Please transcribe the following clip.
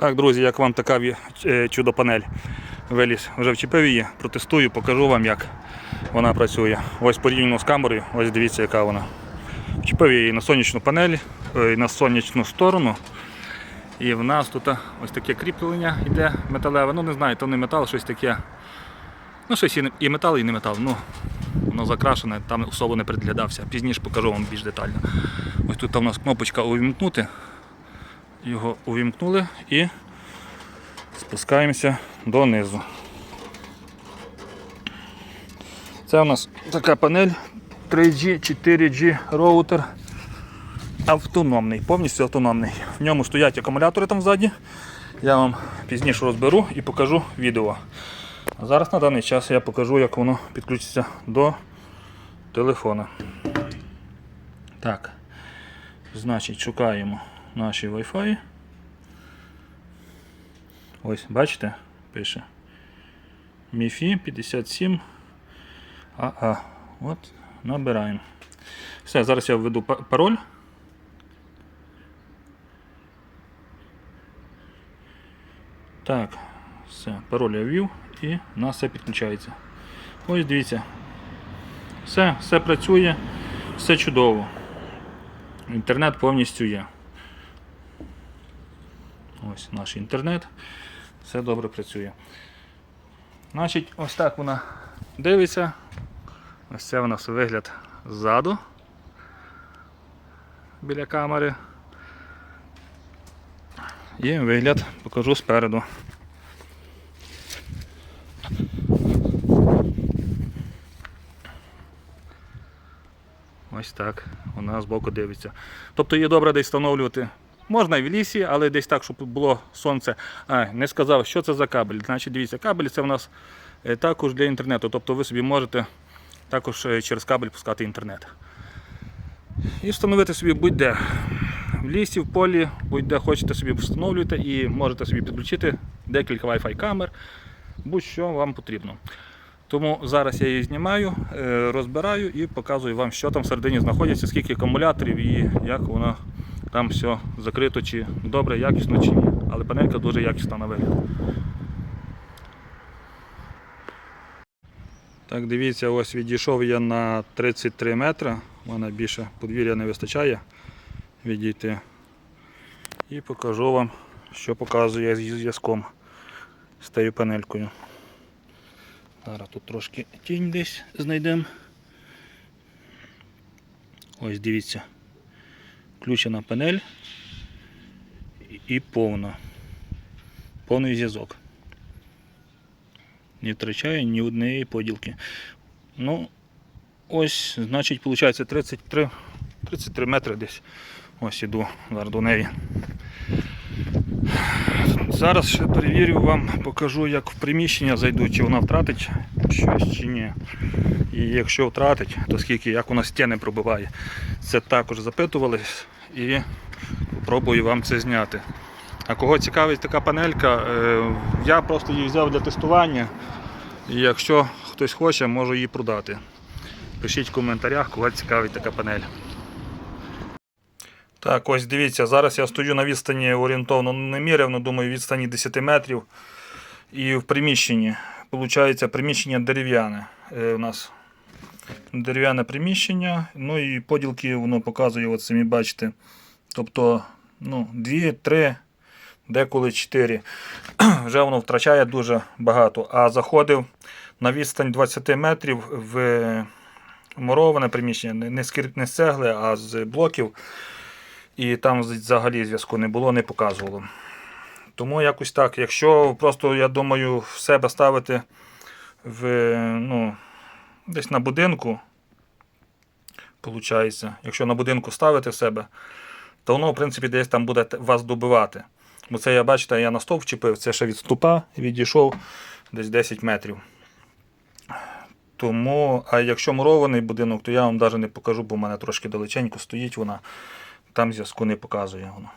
Так, друзі, як вам така е, чудо-панель виліз, вже вчепив її, протестую, покажу вам, як вона працює. Ось порівняно з камерою, ось дивіться, яка вона. Вчепив її на сонячну панель, е, на сонячну сторону. І в нас тут ось таке кріплення йде металеве. Ну не знаю, то не метал, щось таке. Ну, щось і метал, і не метал. Ну, воно закрашене, там особо не приглядався. Пізніше покажу вам більш детально. Ось тут у нас кнопочка увімкнути. Його увімкнули і спускаємося донизу. Це у нас така панель 3G, 4G роутер. Автономний, повністю автономний. В ньому стоять акумулятори там ззаді. Я вам пізніше розберу і покажу відео. А зараз на даний час я покажу, як воно підключиться до телефона. Так. Значить, шукаємо наші Wi-Fi. Ось, бачите, пише MIFI 57 АА. От, набираємо. Все, зараз я введу пароль. Так, все, пароль я ввів і у нас все підключається. Ось дивіться. Все, все працює, все чудово. Інтернет повністю є. Ось наш інтернет. Все добре працює. Значить, ось так вона дивиться. Ось це у нас вигляд ззаду біля камери. І вигляд покажу спереду. Ось так вона збоку дивиться. Тобто її добре десь встановлювати. Можна і в лісі, але десь так, щоб було сонце. А, не сказав, що це за кабель. Значить, дивіться, кабель це в нас е, також для інтернету. Тобто ви собі можете також е, через кабель пускати інтернет. І встановити собі будь-де. В лісі, в полі, будь-де хочете собі встановлюєте і можете собі підключити декілька Wi-Fi камер, будь-що вам потрібно. Тому зараз я її знімаю, е, розбираю і показую вам, що там всередині знаходиться, скільки акумуляторів і як воно там все закрито, чи добре, якісно, чи ні. Але панелька дуже якісна на вигляд. Так, дивіться, ось відійшов я на 33 метри. У мене більше подвір'я не вистачає відійти. І покажу вам, що показує зі зв'язком з тією панелькою. Зараз тут трошки тінь десь знайдемо. Ось дивіться. Включена панель і- повна. Повний зв'язок. Не втрачає ні однієї поділки. Ну, ось, значить, виходить 33, 33 метри десь. Ось іду зараз до неї. Зараз ще перевірю вам, покажу, як в приміщення зайду, чи вона втратить щось чи ні. І якщо втратить, то скільки, як вона стіни пробиває. Це також запитувались і спробую вам це зняти. А кого цікавить така панелька, е, я просто її взяв для тестування. І якщо хтось хоче, можу її продати. Пишіть в коментарях, кого цікавить така панель. Так, ось дивіться, зараз я стою на відстані орієнтовно не міряв, але думаю, відстані 10 метрів. І в приміщенні. Получається приміщення дерев'яне. Е, у нас дерев'яне приміщення. Ну і поділки воно показує, от самі бачите. Тобто ну, 2, 3, деколи 4. Вже воно втрачає дуже багато. А заходив на відстань 20 метрів в муроване приміщення, не- з не з цегли, а з блоків. І там взагалі зв'язку не було, не показувало. Тому якось так. Якщо просто, я думаю, в себе ставити в, ну, десь на будинку, виходить, якщо на будинку ставити в себе, то воно, в принципі, десь там буде вас добивати. Бо це я бачите, я на стовп вчепив, це ще від ступа відійшов десь 10 метрів. Тому, а якщо мурований будинок, то я вам навіть не покажу, бо в мене трошки далеченько стоїть вона. Там зв'язку не показує воно.